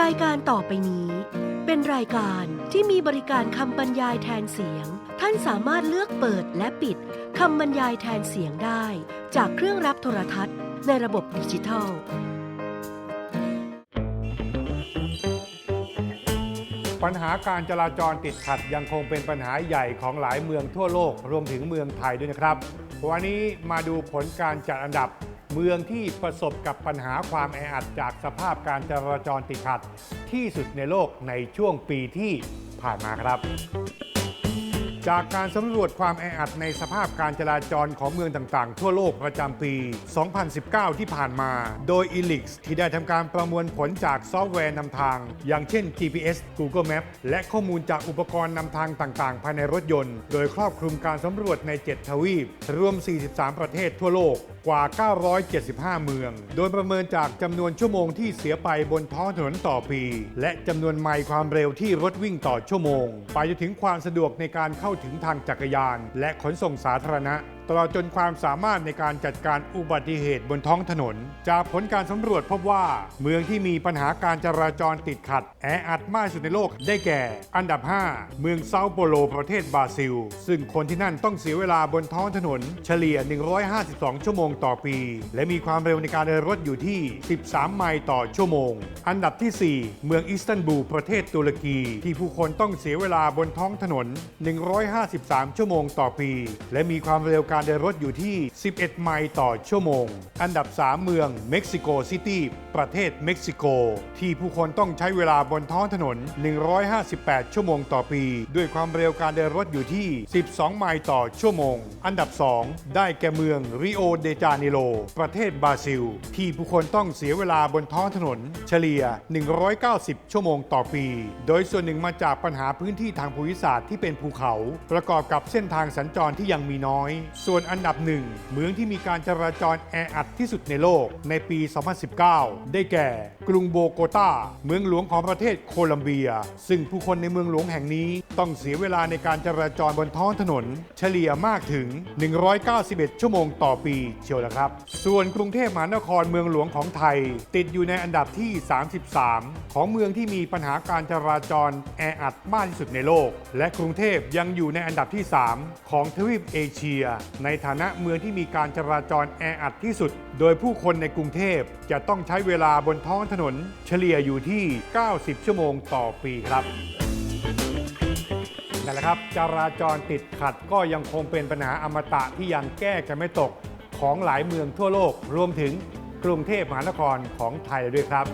รายการต่อไปนี้ เป็นรายการที่มีบริการคำบรรยายแทนเสียง ท่านสามารถเลือกเปิดและปิดคำบรรยายแทนเสียงได้ จากเครื่องรับโทรทัศน์ในระบบดิจิทัล ปัญหาการจราจรติดขัดยังคงเป็นปัญหาใหญ่ของหลายเมืองทั่วโลกรวมถึงเมืองไทยด้วยนะครับ วันนี้มาดูผลการจัดอันดับ เมืองที่ประสบกับปัญหาความแออัดจากสภาพการจราจรติดขัดที่สุดในโลกในช่วงปีที่ผ่านมาครับ จากการสำรวจความแออัดในสภาพการจราจรของเมืองต่างๆ ทั่วโลกประจำปี 2019 ที่ผ่านมา โดย e l i x ที่ได้ทำการประมวลผลจากซอฟต์แวร์นำทาง อย่างเช่น GPS Google Map และข้อมูลจากอุปกรณ์นำทางต่างๆ ภายในรถยนต์ โดยครอบคลุมการสำรวจใน 7 ทวีป รวม 43 ประเทศทั่วโลกกว่า 975 เมือง โดยประเมินจากจำนวนชั่วโมงที่เสียไปบนท้องถนนต่อปี และจำนวนไมล์ความเร็วที่รถวิ่งต่อชั่วโมง ไปจนถึงความสะดวกในการเข้าถึงทางจักรยาน และขนส่งสาธารณะ ตลอดจนความสามารถในการจัดการอุบัติเหตุบนท้องถนน จากผลการสำรวจพบว่า เมืองที่มีปัญหาการจราจรติดขัด แออัดมากสุดในโลกได้แก่ อันดับ 5 เมืองเซาโปโลประเทศบราซิล ซึ่งคนที่นั่นต้องเสียเวลาบนท้องถนน เฉลี่ย 152 ชั่วโมงต่อปี และมีความเร็วในการเดินรถอยู่ที่ 13 ไมล์ต่อชั่วโมง อันดับที่ 4 เมืองอิสตันบูลประเทศตุรกี ที่ผู้คนต้องเสียเวลาบนท้องถนน 153 ชั่วโมงต่อปี และมีความเร็วการการเดินรถอยู่ที่ 11 ไมล์ต่อชั่วโมง อันดับ 3 เมืองเม็กซิโกซิตี้ ประเทศเม็กซิโก ที่ผู้คนต้องใช้เวลาบนท้องถนน 158 ชั่วโมงต่อปี ด้วยความเร็วการเดินรถอยู่ที่ 12 ไมล์ต่อชั่วโมง อันดับ 2 ได้แก่เมืองริโอเดจาเนโรประเทศบราซิล ที่ผู้คนต้องเสียเวลาบนท้องถนน เฉลี่ย 190 ชั่วโมงต่อปี โดยส่วนหนึ่งมาจากปัญหาพื้นที่ทางภูมิศาสตร์ที่เป็นภูเขา ประกอบกับเส้นทางสัญจรที่ยังมีน้อย ส่วนอันดับหนึ่งเมืองที่มีการจราจรแออัดที่สุดในโลกในปี 2019ได้แก่ กรุงโบโกตาเมืองหลวงของประเทศโคลัมเบีย ซึ่งผู้คนในเมืองหลวงแห่งนี้ต้องเสียเวลาในการจราจรบนท้องถนน เฉลี่ยมากถึง 191 ชั่วโมงต่อปีเชียวละครับ ส่วนกรุงเทพมหานครเมืองหลวงของไทย ติดอยู่ในอันดับที่ 33 ของเมืองที่มีปัญหาการจราจรแออัดมากที่สุดในโลก และกรุงเทพยังอยู่ในอันดับที่ 3 ของทวีปเอเชีย ในฐานะเมืองที่มีการจราจรแออัดที่สุด โดยผู้คนในกรุงเทพจะต้องใช้เวลาบนท้องถนนเฉลี่ยอยู่ที่ 90 ชั่วโมงต่อปีครับนั่นแหละครับจราจรติดขัดก็ยังคงเป็นปัญหาอมตะที่ยังแก้กันไม่ตกของหลายเมืองทั่วโลก รวมถึงกรุงเทพมหานครของไทยด้วยครับ